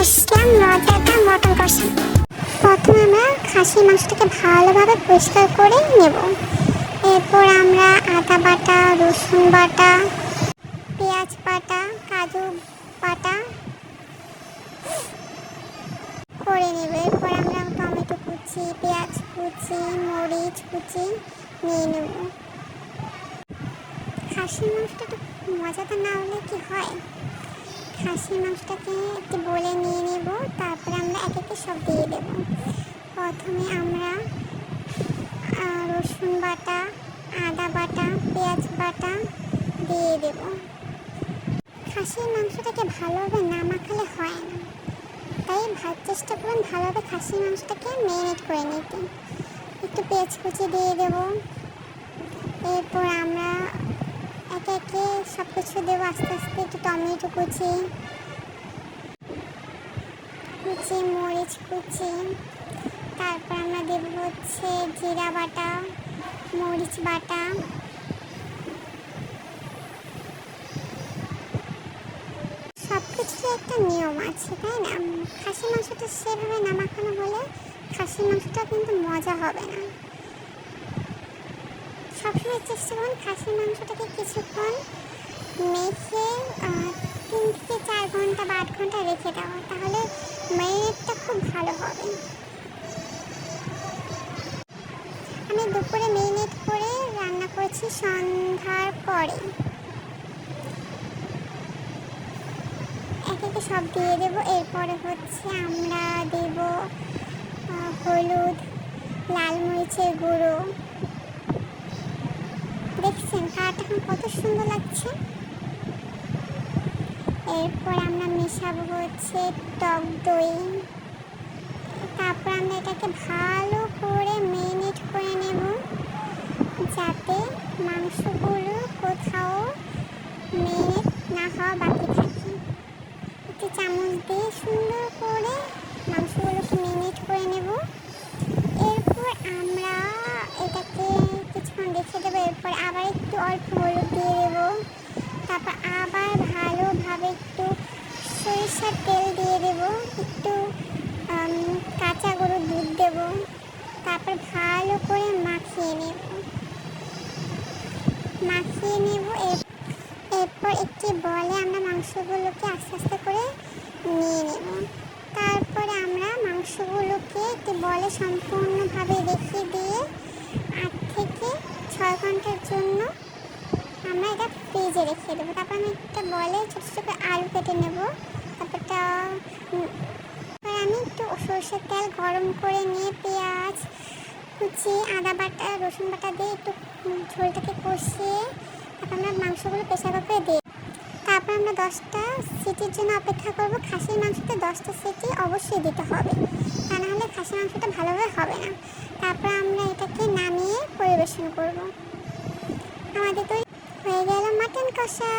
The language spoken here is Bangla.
আসলাম মজাটা মটন কষা। প্রথমে আমরা খাসির মাংসটাকে ভালোভাবে পরিষ্কার করে নেব। এরপর আমরা আদা বাটা, রসুন বাটা, পেঁয়াজ বাটা, কাজু বাটা করে নেব। এরপর আমরা টমেটো কুচি, পেঁয়াজ কুচি, মরিচ কুচি নিয়ে নেব। খাসির মাংসটা একটু মজাদার না হলে কি হয়? খাসির মাংসটাকে একটু বলে আমরা সব দিয়ে দেব। প্রথমে আমরা রসুন বাটা, আদা বাটা, পেঁয়াজ বাটা দিয়ে দেব। খাসির মাংসটাকে ভালোভাবে না মাখালে হয় না। তাই ভাত চেষ্টা করুন ভালোভাবে খাসির মাংসটাকে ম্যারিনেট করে নিতে। একটু পেঁয়াজ কুচি দিয়ে দেব। এরপর আমরা একে একে সব কিছু দেবো আস্তে আস্তে, একটু টমেটো কুচি কুচি, মরিচ কুচি। তারপর আমরা দেবো হচ্ছে জিরা বাটা, মরিচ বাটা। সব কিছুর একটা নিয়ম আছে, তাই না? খাসি মাংসটা সেভাবে না মাখানো হলে খাসির মাংসটা কিন্তু মজা হবে না। সবসময় চেষ্টা করুন খাসির মাংসটাকে কিছুক্ষণ মেখে তিন থেকে চার ঘণ্টা বা আট ঘণ্টা রেখে দেওয়া তাহলে ম্যারিনেটটা খুব ভালো হবে। আমি দুপুরে মেরিনেট করে রান্না করেছি সন্ধ্যার পরে। এক একে সব দিয়ে দেব, এরপরে হচ্ছে আমরা দেব হলুদ, লাল মরিচের গুঁড়ো। দেখছেন কালারটা এখন কত সুন্দর লাগছে। এরপর আমরা মেশাবো হচ্ছে টক দই। তারপর আমরা এটাকে ভালো করে মেরিনেট করে নেব, যাতে মাংসগুলো কোথাও মেরিনেট না হওয়া বাকি থাকে। একটু চামচ দিয়ে সুন্দর করে মাংসগুলোকে মেরিনেট করে নেব। এরপর আমরা এটাকে কিছুক্ষণ রেখে দেবো, এরপর আবার একটু অল্প হলুদ দিয়ে দেবো। তারপর আবার সরিষার তেল দিয়ে দেবো, একটু কাঁচা গরুর দুধ দেবো, তারপর ভালো করে মাখিয়ে নেব। মাখিয়ে নেব, এর- এরপর একটি বলে আমরা মাংসগুলোকে আস্তে আস্তে করে নিয়ে নেব। তারপরে আমরা মাংসগুলোকে একটি বলে সম্পূর্ণভাবে রেখে দিয়ে আট থেকে ছয় ঘণ্টার জন্য আমরা এটা ফ্রিজে রেখে দেবো। তারপর আমি একটা বলে ছোটো ছোটো আলু কেটে নেব। তারপরটা আমি একটু সরষের তেল গরম করে নিয়ে পেঁয়াজ, কুচি, আদা বাটা, রসুন বাটা দিয়ে একটু ঝোলটাকে কষিয়ে তারপর আমরা মাংসগুলো প্রেশার কুকারে দিই তারপর আমরা দশটা সিটির জন্য অপেক্ষা করব। খাসির মাংসতে দশটা সিটি অবশ্যই দিতে হবে। তা নাহলে খাসির মাংসটা ভালোভাবে হবে না। তারপর আমরা এটাকে নামিয়ে পরিবেশন করব। আমাদের তো হয়ে গেল মাটন কষা।